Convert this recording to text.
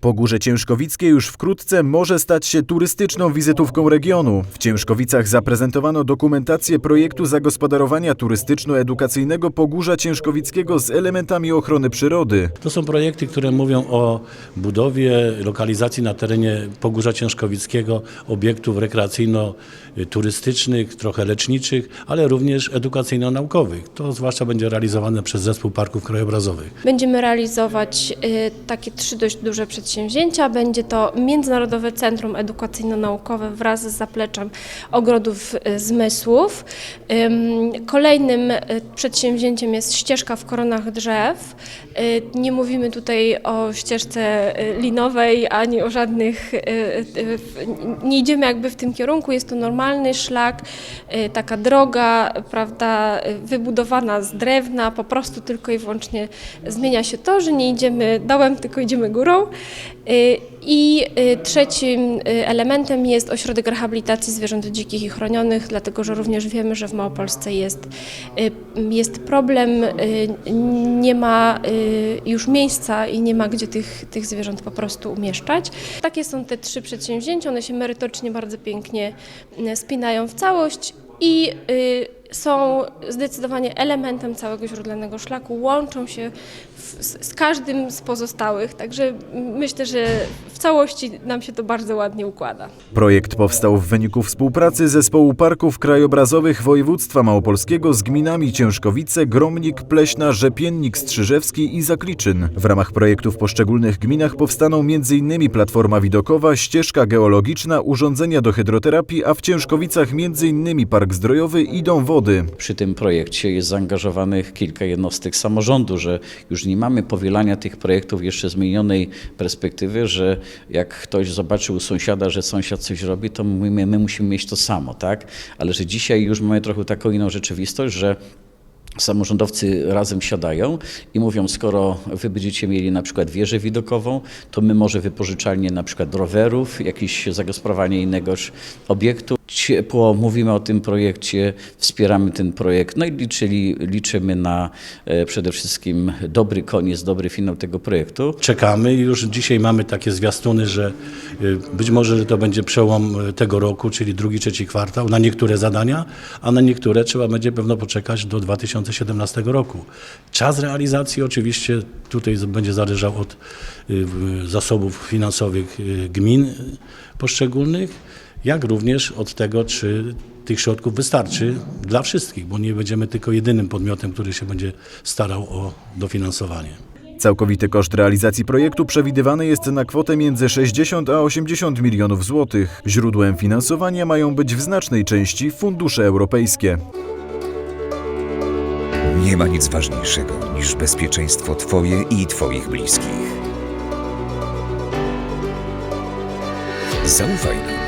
Pogórze Ciężkowickie już wkrótce może stać się turystyczną wizytówką regionu. W Ciężkowicach zaprezentowano dokumentację projektu zagospodarowania turystyczno-edukacyjnego Pogórza Ciężkowickiego z elementami ochrony przyrody. To są projekty, które mówią o budowie, lokalizacji na terenie Pogórza Ciężkowickiego obiektów rekreacyjno-turystycznych, trochę leczniczych, ale również edukacyjno-naukowych. To zwłaszcza będzie realizowane przez Zespół Parków Krajobrazowych. Będziemy realizować y, takie trzy dość duże przedsięwzięcia. Będzie to Międzynarodowe Centrum Edukacyjno-Naukowe wraz z zapleczem Ogrodów y, Zmysłów. Ym, Kolejnym y, przedsięwzięciem jest ścieżka w koronach drzew. Y, Nie mówimy tutaj o ścieżce linowej ani o żadnych. Nie idziemy jakby w tym kierunku. Jest to normalny szlak, taka droga, prawda, wybudowana z drewna, po prostu tylko i wyłącznie zmienia się to, że nie idziemy dołem, tylko idziemy górą. Y, I y, trzecim y, elementem jest ośrodek rehabilitacji zwierząt dzikich i chronionych, dlatego że również wiemy, że w Małopolsce jest, jest problem, nie ma już miejsca i nie ma gdzie tych, tych zwierząt po prostu umieszczać. Takie są te trzy przedsięwzięcia, one się merytorycznie bardzo pięknie spinają w całość i są zdecydowanie elementem całego źródlanego szlaku, łączą się w, z, z każdym z pozostałych, także myślę, że w całości nam się to bardzo ładnie układa. Projekt powstał w wyniku współpracy Zespołu Parków Krajobrazowych Województwa Małopolskiego z gminami Ciężkowice, Gromnik, Pleśna, Rzepiennik, Strzyżewski i Zakliczyn. W ramach projektu w poszczególnych gminach powstaną m.in. platforma widokowa, ścieżka geologiczna, urządzenia do hydroterapii, a w Ciężkowicach m.in. park zdrojowy i dom wody. Przy tym projekcie jest zaangażowanych kilka jednostek samorządu, że już nie mamy powielania tych projektów jeszcze zmienionej perspektywy, że jak ktoś zobaczy u sąsiada, że sąsiad coś robi, to mówimy, my musimy mieć to samo, tak? Ale że dzisiaj już mamy trochę taką inną rzeczywistość, że samorządowcy razem siadają i mówią, skoro wy będziecie mieli na przykład wieżę widokową, to my może wypożyczalnie na przykład rowerów, jakieś zagospodarowanie innegoś obiektu. Ciepło mówimy o tym projekcie, wspieramy ten projekt, no i liczyli, liczymy na e, przede wszystkim dobry koniec, dobry finał tego projektu. Czekamy i już dzisiaj mamy takie zwiastuny, że y, być może że to będzie przełom y, tego roku, czyli drugi, trzeci kwartał na niektóre zadania, a na niektóre trzeba będzie pewno poczekać do 2017 roku. Czas realizacji oczywiście tutaj będzie zależał od zasobów finansowych gmin poszczególnych, jak również od tego, czy tych środków wystarczy dla wszystkich, bo nie będziemy tylko jedynym podmiotem, który się będzie starał o dofinansowanie. Całkowity koszt realizacji projektu przewidywany jest na kwotę między 60 a 80 milionów złotych. Źródłem finansowania mają być w znacznej części fundusze europejskie. Nie ma nic ważniejszego niż bezpieczeństwo Twoje i Twoich bliskich. Zaufaj nam